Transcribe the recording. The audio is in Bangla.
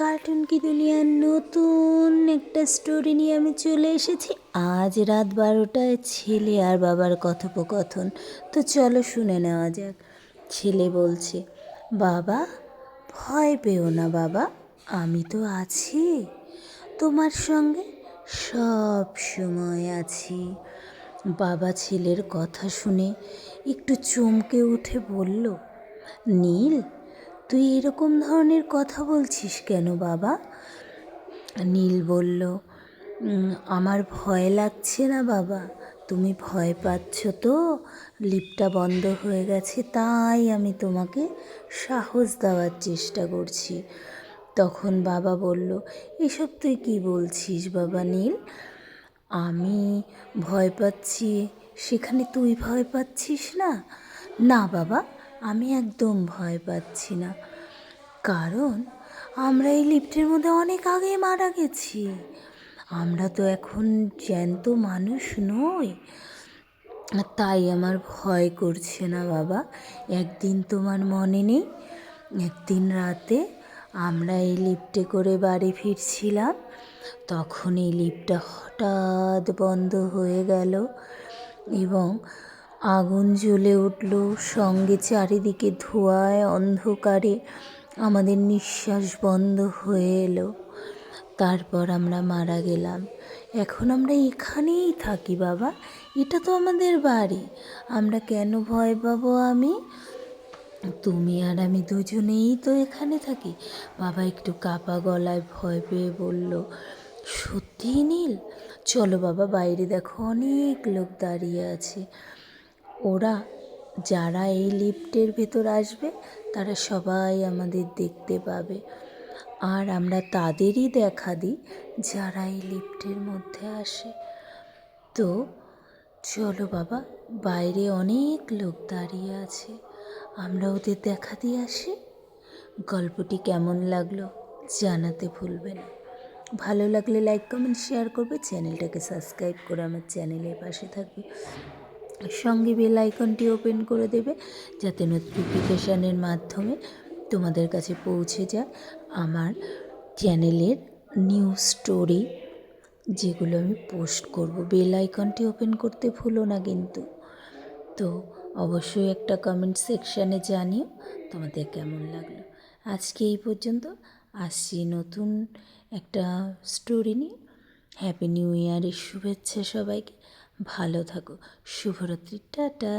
কার্টুন কি দুলিয়ার নতুন? একটা স্টোরি নিয়ে আমি চলে এসেছি। আজ রাত বারোটায় ছেলে আর বাবার কথোপকথন। তো চলো শুনে নেওয়া যাক। ছেলে বলছে, বাবা, ভয় পেও না বাবা, আমি তো আছি। তোমার সঙ্গে সব সময় আছি। বাবা ছেলের কথা শুনে একটু চমকে উঠে বলল, নীল তুই এরকম ধরনের কথা বলছিস কেন বাবা? নীল বলল আমার ভয় লাগছে না বাবা। তুমি ভয় পাচ্ছ তো? লিফটটা বন্ধ হয়ে গেছে, তাই আমি তোমাকে সাহস দেওয়ার চেষ্টা করছি। তখন বাবা বলল, এসব তুই কি বলছিস বাবা নীল? আমি ভয় পাচ্ছি, সেখানে তুই ভয় পাচ্ছিস না? না বাবা, আমি একদম ভয় পাচ্ছি না। কারণ আমরা এই লিফটের মধ্যে অনেক আগে মারা গেছি। আমরা তো এখন জ্যান্ত মানুষ নই। তাই আমার ভয় করছে না বাবা। একদিন তোমার মনে নেই? একদিন রাতে আমরা এই লিফটে করে বাড়ি ফিরছিলাম। তখন এই লিফটটা হঠাৎ বন্ধ হয়ে গেল এবং আগুন জ্বলে উঠল। সঙ্গে চারিদিকে ধোঁয়ায় অন্ধকারে আমাদের নিঃশ্বাস বন্ধ হয়ে এলো। তারপর আমরা মারা গেলাম। এখন আমরা এখানেই থাকি বাবা। এটা তো আমাদের বাড়ি। আমরা কেন ভয় পাবো আমি? তুমি আর আমি দুজনেই তো এখানে থাকি। বাবা একটু কাপা গলায় ভয় পেয়ে বলল, সত্যি নীল? চলো বাবা, বাইরে দেখো অনেক লোক দাঁড়িয়ে আছে। ওরা যারা এই লিফটের ভেতর আসবে, তারা সবাই আমাদের দেখতে পাবে। আর আমরা তাদেরই দেখা দিই যারা এই লিফটের মধ্যে আসে। তো চলো বাবা, বাইরে অনেক লোক দাঁড়িয়ে আছে। আমরা ওদের দেখা দিয়ে আসি। গল্পটি কেমন লাগল জানাতে ভুলবে না। ভালো লাগলে লাইক কমেন্ট শেয়ার করবে। চ্যানেলটাকে সাবস্ক্রাইব করে আমার চ্যানেলের পাশে থাকবে। সঙ্গে বেল আইকনটি ওপেন করে দেবে, যাতে নোটিফিকেশানের মাধ্যমে তোমাদের কাছে পৌঁছে যায় আমার চ্যানেলের নিউ স্টোরি, যেগুলো আমি পোস্ট করব। বেল আইকনটি ওপেন করতে ভুলো না কিন্তু। তো অবশ্যই একটা কমেন্ট সেকশানে জানিও তোমাদের কেমন লাগল। আজকে এই পর্যন্ত, আসছি নতুন একটা স্টোরি নিয়ে। হ্যাপি নিউ ইয়ারের শুভেচ্ছা সবাইকে। ভালো থাকো। শুভরাত্রি টাটা।